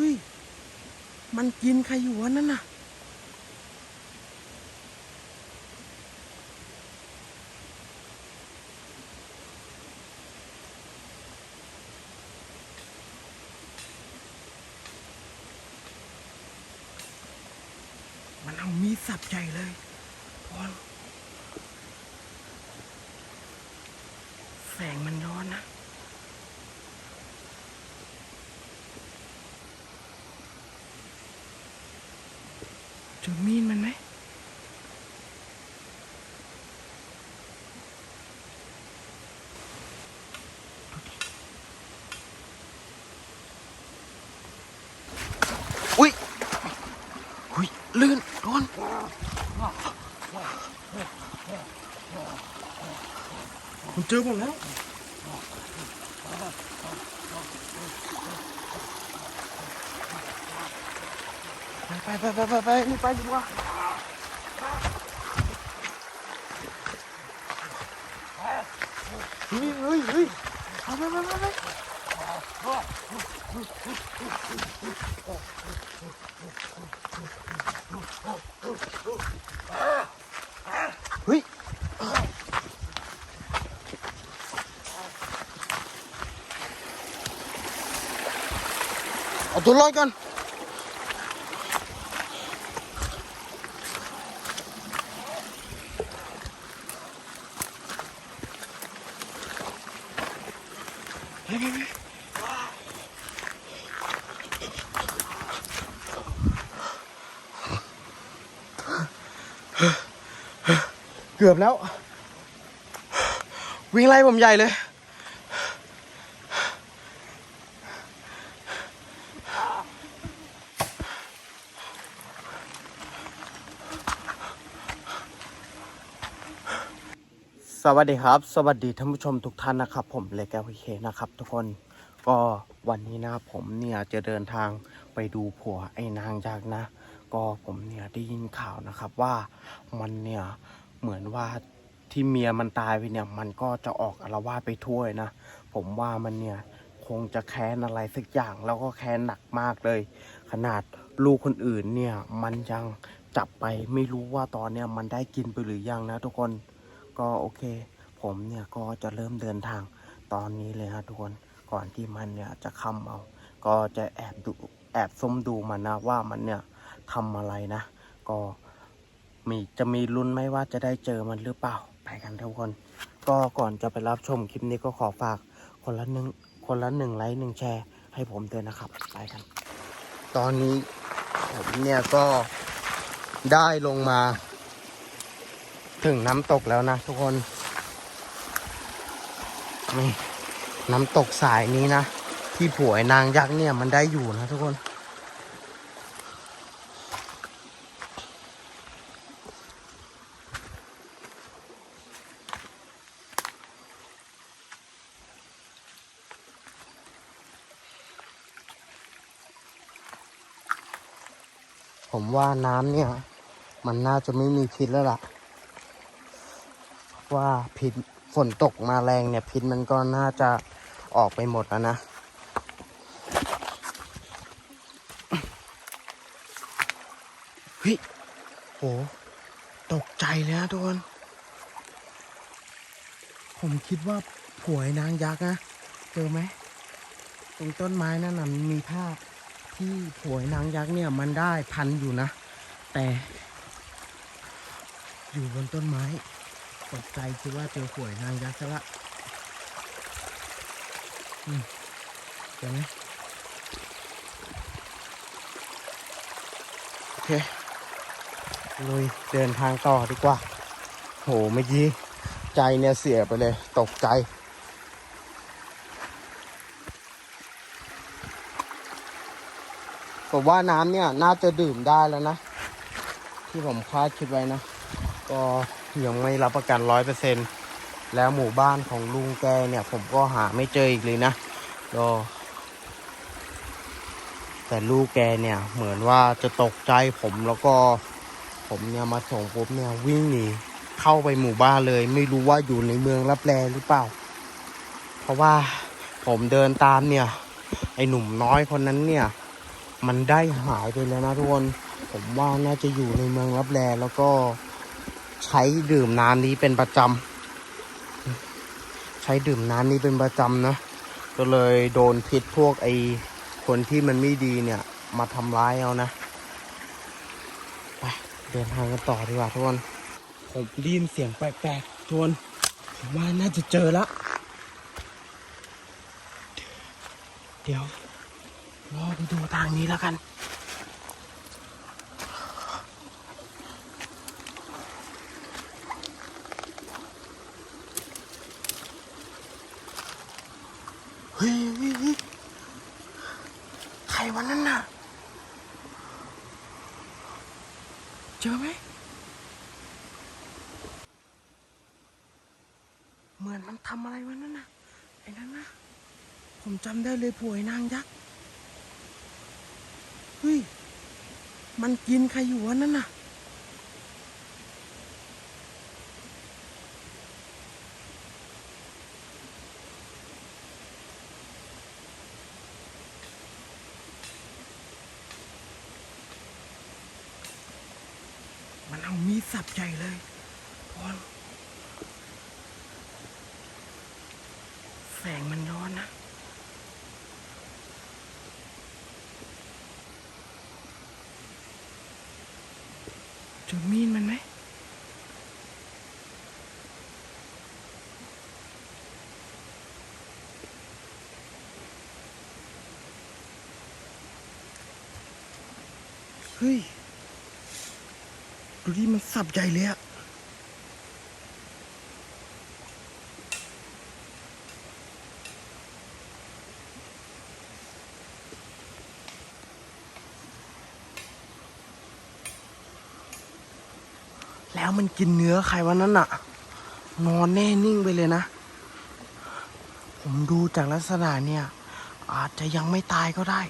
ฮ้ย มันกินใครอยู่วะนั่นน่ะ มันเอามีดสับใหญ่เลยพอนแสงมันร้อนนะ เจอมีดมันไหม อุ้ย อุ้ย ลื่นโดนผม เจอผมแล้วไปไปไปไปไปนี่ไปดีกว่าเฮ้ยเฮ้ยเฮ้ยเอาไปไปไปไปเฮ้ยเอา ตัวรอดกันเกือบแล้ว วิ่งไล่ผมใหญ่เลย สวัสดีครับ สวัสดีท่านผู้ชมทุกท่านนะครับ ผมเลกแกวพีเคนะครับ ทุกคนก็วันนี้นะครับผมเนี่ยจะเดินทางไปดูผัวไอ้นางยักษ์นะ ก็ผมเนี่ยได้ยินข่าวนะครับว่ามันเนี่ยเหมือนว่าที่เมียมันตายไปเนี่ยมันก็จะออกอาละวาไปทั่วนะ ผมว่ามันเนี่ยคงจะแค้นอะไรสักอย่างแล้วก็แค้นหนักมากเลย ขนาดลูกคนอื่นเนี่ยมันยังจับไปไม่รู้ว่าตอนเนี้ยมันได้กินไปหรือยังนะทุกคน ก็โอเค ผมเนี่ยก็จะเริ่มเดินทางตอนนี้เลยฮะทุกคนก่อนที่มันเนี่ยจะค่ำเอา ก็จะแอบดูแอบส้มดูมันนะว่ามันเนี่ยทำอะไรนะ ก็มีจะมีลุ้นไหมว่าจะได้เจอมันหรือเปล่าไปกันทุกคน ก็ก่อนจะไปรับชมคลิปนี้ก็ขอฝากคนละหนึ่งคนละหนึ่งไลค์หนึ่งแชร์ให้ผมด้วยนะครับไปกัน ตอนนี้ผมเนี่ยก็ได้ลงมา ถึงน้ำตกแล้วนะทุกคนนี่น้ำตกสายนี้นะ ที่ผัวไอ้นางยักษ์เนี่ยมันได้อยู่นะทุกคน ผมว่าน้ำเนี่ย มันน่าจะไม่มีพิษแล้วล่ะ ว่าพิษฝนตกมาแรงเนี่ยพิษมันก็น่าจะออกไปหมดแล้วนะ เฮ้ยโห ตกใจเลยนะทุกคน ผมคิดว่าผัวไอ้นางยักษ์นะ เจอไหม ตรงต้นไม้นั่นน่ะมีภาพที่ผัวไอ้นางยักษ์เนี่ย มันได้พันอยู่นะ แต่อยู่บนต้นไม้ ตกใจคิดว่าเจอผัวไอ้นางยักษ์ซะละอืมเจอไหมโอเคลุยเดินทางต่อดีกว่า โหเมื่อกี้ใจเนี่ยเสียไปเลย ตกใจผมว่าน้ำเนี่ย น่าจะดื่มได้แล้วนะ ที่ผมคาดคิดไว้นะ ก็ ยังไม่รับประกันร้อยเปอร์เซ็นต์แล้วหมู่บ้านของลุงแกเนี่ย ผมก็หาไม่เจออีกเลยนะก็แต่ลูกแกเนี่ยเหมือนว่าจะตกใจผมแล้วก็ผมเนี่ยมาส่งปุ๊บเนี่ยวิ่งหนีเข้าไปหมู่บ้านเลย ไม่รู้ว่าอยู่ในเมืองรับแลหรือเปล่า เพราะว่าผมเดินตามเนี่ย ไอหนุ่มน้อยคนนั้นเนี่ย มันได้หายไปแล้วนะทุกคนผมว่าน่าจะอยู่ในเมืองรับแลแล้วก็ ใช้ดื่มน้ำนี้เป็นประจำใช้ดื่มน้ำนี้เป็นประจำนะก็เลยโดนพิษพวกไอคนที่มันไม่ดีเนี่ย มาทำร้ายเอานะไปเดินทางกันต่อดีกว่าทุกคนผมได้ยินเสียงแปลกๆทุกคนผมว่าน่าจะเจอแล้วเดี๋ยวรอไปดูทางนี้แล้วกัน เฮ้ยเฮ้ยเฮ้ยใครวันนั้นน่ะ เจอไหม เหมื อนมันทำอะไรวะนั่นน่ะไอ้นั่นน่ะผมจำได้เลยผัวไอ้นางยักษ์เฮ้ยมันกินใครอยู่วะนั่นน่ะ มันเอามีดสับใหญ่เลยพอนแสงมันย้อนนะ เจอมีนมันไหมเฮ้ย ดูดิมันสับใหญ่เลยอะแล้วมัน กินเนื้อใครวันนั้นอะนอนแน่นิ่งไปเลยนะ ผมดูจากลักษณะเนี่ย อาจจะยังไม่ตายก็ได้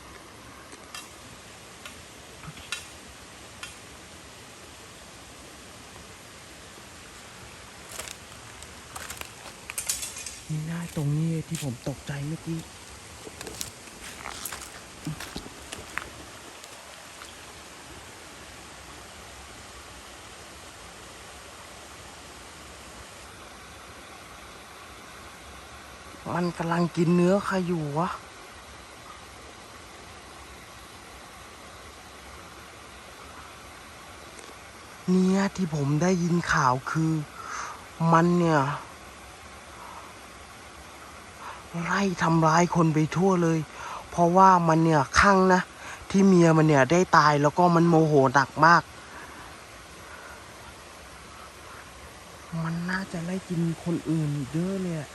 นี่หน้าตรงนี้ที่ผมตกใจเมื่อกี้ กำลังกินเนื้อใครอยู่วะ เนี่ยที่ผมได้ยินข่าวคือ มันเนี่ย ไล่ทำร้ายคนไปทั่วเลย เพราะว่ามันเนี่ยคลั่งนะ ที่เมียมันเนี่ยได้ตายแล้วก็มันโมโหหนักมากมันน่าจะไล่กินคนอื่นเยอะเลยอะ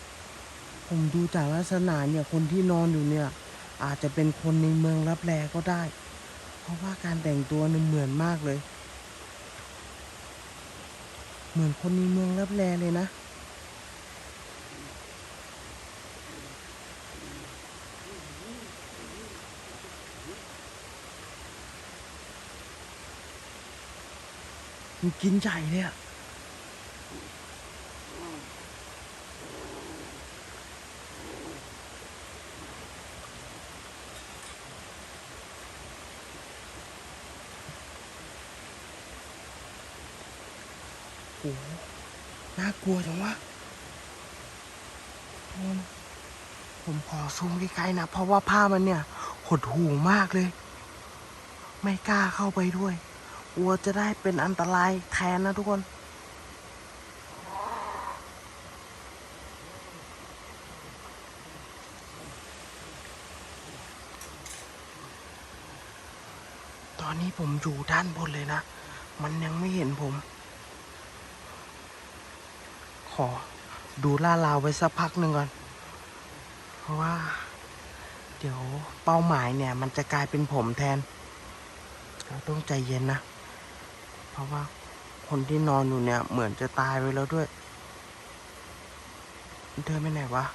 ผมดูจากลักษณะเนี่ยคนที่นอนอยู่เนี่ย อาจจะเป็นคนในเมืองรับแลก็ได้ เพราะว่าการแต่งตัวเนี่ยเหมือนมากเลย เหมือนคนในเมืองรับแลเลยนะมันกินใหญ่เลยอะโอ้โหน่า กลัวจังวะผมขอซูมใกล้ๆนะ เพราะว่าผ้ามันเนี่ย หดหูมากเลย ไม่กล้าเข้าไปด้วยกลัวจะได้เป็นอันตรายแทนนะทุกคนตอนนี้ผมอยู่ด้านบนเลยนะ มันยังไม่เห็นผม ขอดูล่าดราวไว้สักพักหนึ่งก่อน เพราะว่า เดี๋ยวเป้าหมายเนี่ย มันจะกลายเป็นผมแทน เราต้องใจเย็นนะ เพราะว่าคนที่นอนอยู่เนี่ย เหมือนจะตายไปแล้วด้วย เดินไปไหนวะ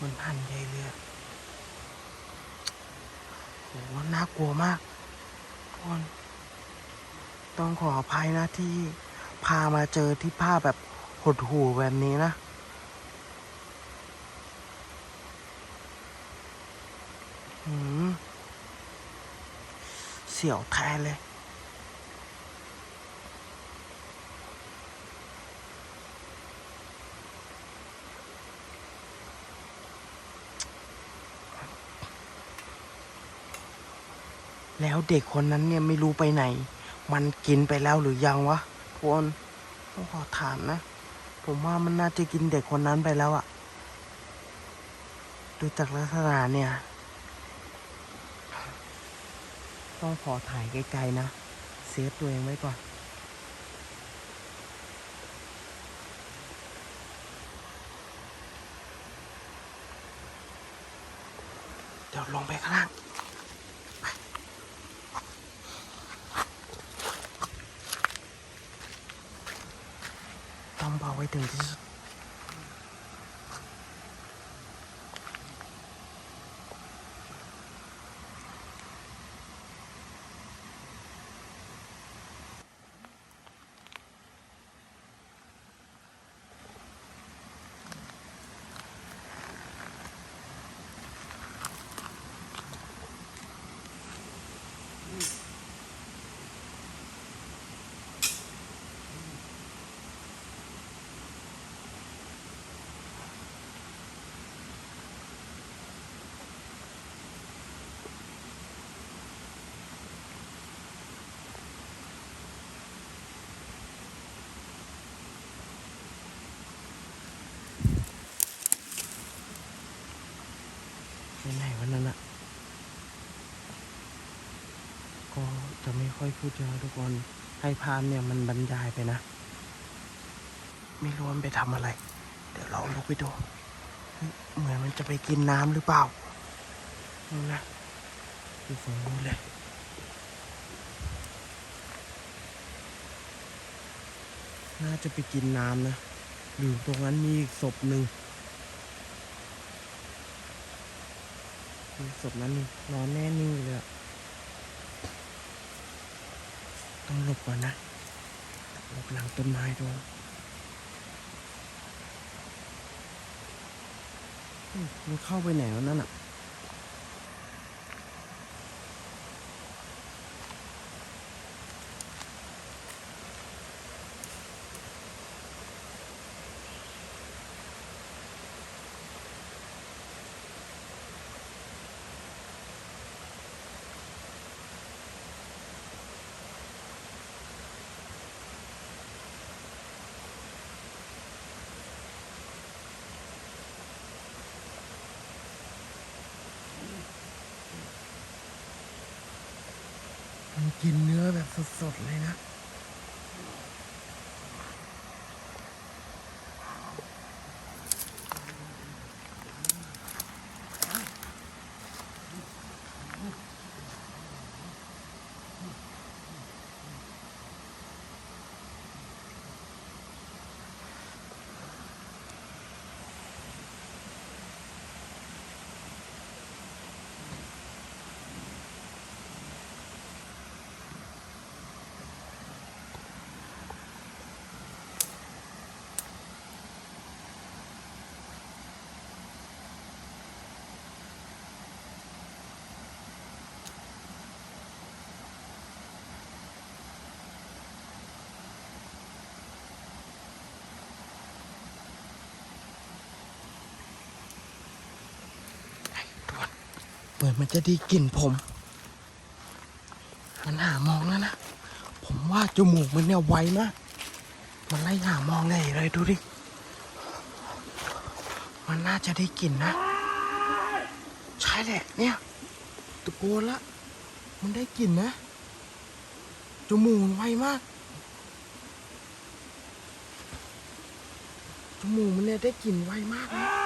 มันหันใหญ่เลยอโหน่ากลัวมากทุกคนต้องขออภัยนะที่พามาเจอที่ภาพแบบหดหู่แบบนี้นะหืมเสียวแทนเลย แล้วเด็กคนนั้นเนี่ยไม่รู้ไปไหน มันกินไปแล้วหรือยังวะทุกคนต้องขอถามนะ ผมว่ามันน่าจะกินเด็กคนนั้นไปแล้วอะดูจากลักษณะเนี่ย ต้องขอถ่ายไกลๆนะ เซฟตัวเองไว้ก่อนเดี๋ยวลงไปข้างล่างต้องเบาไว้ถึงที่สุด ไปไหนวันนั้นอะก็จะไม่ค่ อยพูดเยอะทุกคน ให้พานเนี่ยมันบรรยายไปนะ ไม่รู้มันไปทำอะไร เดี๋ยวเราลุกไปดู เหมือนมันจะไปกินน้ำหรือเปล่านู่นะอยู่ฝั่งนู้นเลยน่าจะไปกินน้ำนะอยู่ตรงนั้นมีอีกศพหนึ่งมีศพนั้นนอนแน่นิ่งเลยอะ ต้องหลบก่อนนะหลบหลังต้นไม้ด้วยมันเข้าไปไหนวะนั่นอะ กินเนื้อแบบสดๆเลยนะ มันจะได้กลิ่นผม มันหามองแล้วนะ ผมว่าจมูกมันเนี่ยไวมากมันไล่หามองเลยเลยดูดิ มันน่าจะได้กลิ่นนะ ใช่แหละเนี่ยตะโกนละ มันได้กลิ่นนะ จมูกไวมาก จมูกมันเนี่ยได้กลิ่นไวมากนะ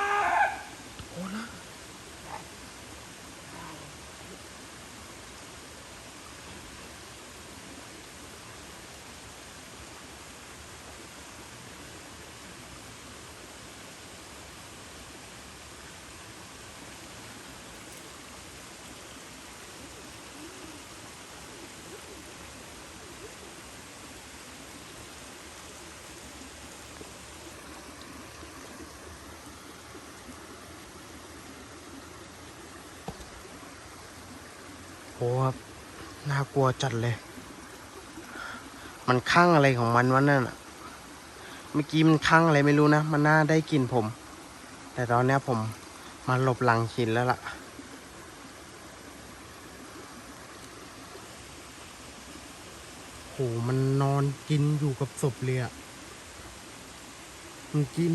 ครับน่ากลัวจัดเลย มันข้างอะไรของมันวะนั่นอะเมื่อกี้มันข้างอะไรไม่รู้นะ มันน่าได้กลิ่นผม แต่ตอนเนี้ยผมมาหลบหลังหินแล้วล่ะ โห มันนอนกินอยู่กับศพเลยอะมันกิน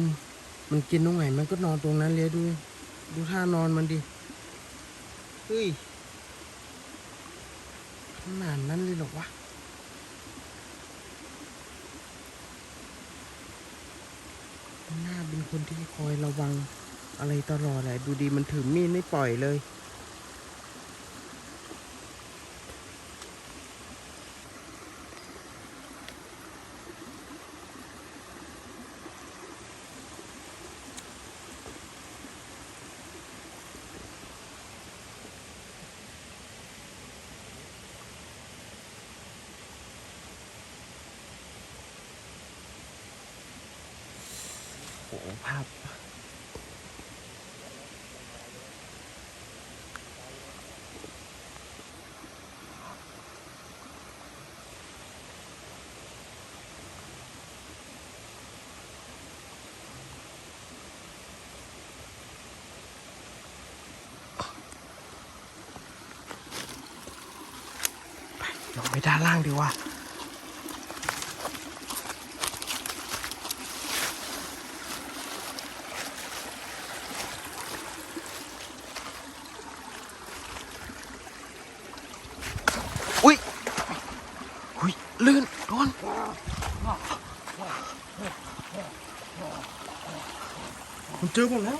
มันกินตรงไหน มันก็นอนตรงนั้นเลยดู ดูท่านอนมันดิ เฮ้ย ขนาดนั้นเลยหรอวะน่าเป็นคนที่คอยระวังอะไรตลอดแหละดูดีมันถือมีดไม่ปล่อยเลย โหภาพ ลงไปด้านล่างดีกว่า ลื่นโดนผมเจอผมแล้ว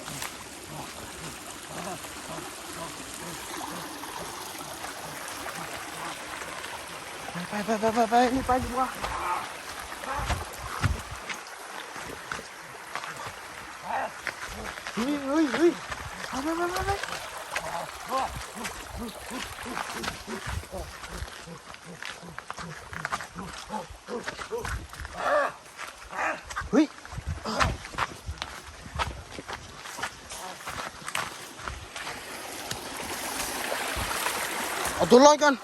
ไปไปไปไปไปนี่ไปดีกว่าเฮ้ยเฮ้ยเฮ้ยไปไปไปไป ไปเฮ้ยเอาตัวรอด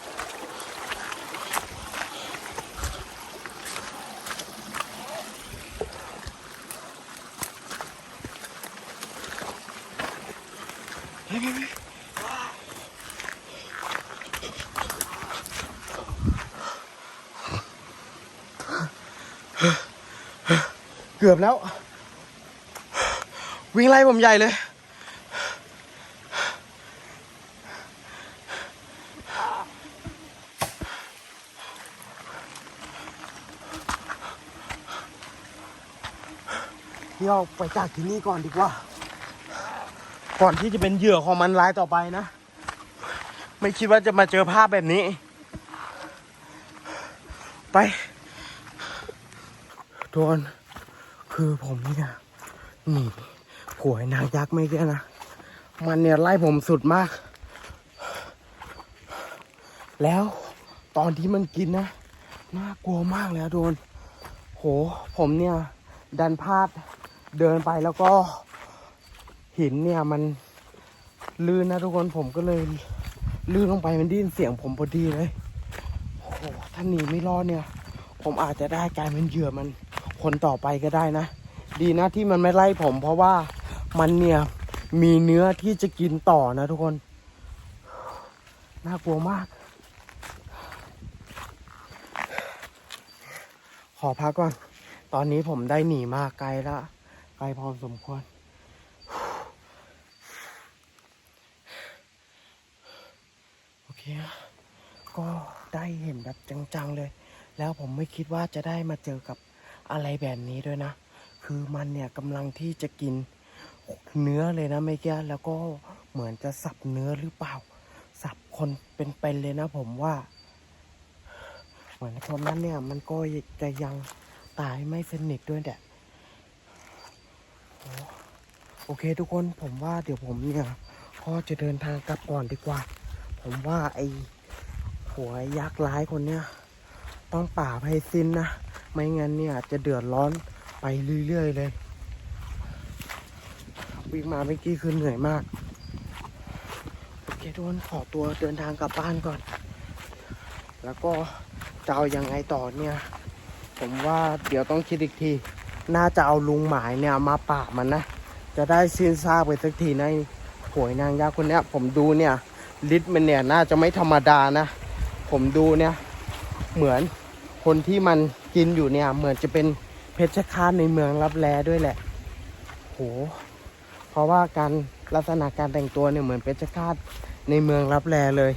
เกือบแล้ว วิ่งไล่ผมใหญ่เลยเที่ยวไปจากที่นี่ก่อนดีกว่า ก่อนที่จะเป็นเหยื่อของมันรายต่อไปนะ ไม่คิดว่าจะมาเจอภาพแบบนี้ ไปทุกคน คือผมเนี่ยนีผัวนางยักษ์ไม่แก่นะ มันเนี่ยไล่ผมสุดมาก แล้วตอนที่มันกินนะน่ากลัวมากเลยโดน โห ผมเนี่ย ดันพลาดเดินไปแล้วก็ หินเนี่ยมันลื่นนะทุกคนผมก็เลย ลื่นลงไปมันดยินเสียงผมพอดีเลย โอ้โหถ้าหนีไม่รอดเนี่ย ผมอาจจะได้กลายเป็นเหยื่อมัน คนต่อไปก็ได้นะ ดีนะที่มันไม่ไล่ผม เพราะว่ามันเนี่ยมีเนื้อที่จะกินต่อนะทุกคน น่ากลัวมาก ขอพักก่อน ตอนนี้ผมได้หนีมากไกลแล้วไกลพอสมควรโอเคนะก็ได้เห็นแบบจังๆเลย แล้วผมไม่คิดว่าจะได้มาเจอกับ อะไรแบบนี้ด้วยนะ คือมันเนี่ยกำลังที่จะกินเนื้อเลยนะไม่แก้แล้วก็เหมือนจะสับเนื้อหรือเปล่า สับคนเป็นๆเลยนะผมว่า เหมือนคนนั้นเนี่ย มันก็จะยังตายไม่สนิทด้วยแหละโอเคทุกคนผมว่าเดี๋ยวผมเนี่ยก็จะเดินทางกลับก่อนดีกว่า ผมว่าไอ้หัวยักษ์ร้ายคนเนี้ยต้องป่าบให้สิ้นนะ ไม่งั้นเนี่ยจะเดือดร้อนไปเรื่อยๆเลย วิ่งมาเมื่อกี้คือเหนื่อยมาก โอเคทุกคนขอตัวเดินทางกลับบ้านก่อน แล้วก็จะเอายังไงต่อเนี่ย ผมว่าเดี๋ยวต้องคิดอีกที น่าจะเอาลุงหมายเนี่ยมาปราบมันนะ จะได้สิ้นซากไปสักทีในหวยนางยักษ์คนนี้ผมดูเนี่ยฤทธิ์มันเนี่ยน่าจะไม่ธรรมดานะ ผมดูเนี่ยเหมือนคนที่มัน กินอยู่เนี่ย เหมือนจะเป็นเพชฌฆาตในเมืองรับแลด้วยแหละ โห เพราะว่าการลักษณะการแต่งตัวเนี่ยเหมือนเพชฌฆาตในเมืองรับแลเลย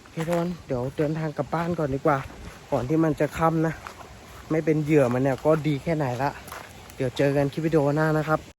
โอเคทุกคนเดี๋ยวเดินทางกลับบ้านก่อนดีกว่า ก่อนที่มันจะค่ำนะ ไม่เป็นเหยื่อมันเนี่ยก็ดีแค่ไหนละ เดี๋ยวเจอกันคลิปวิดีโอหน้านะครับ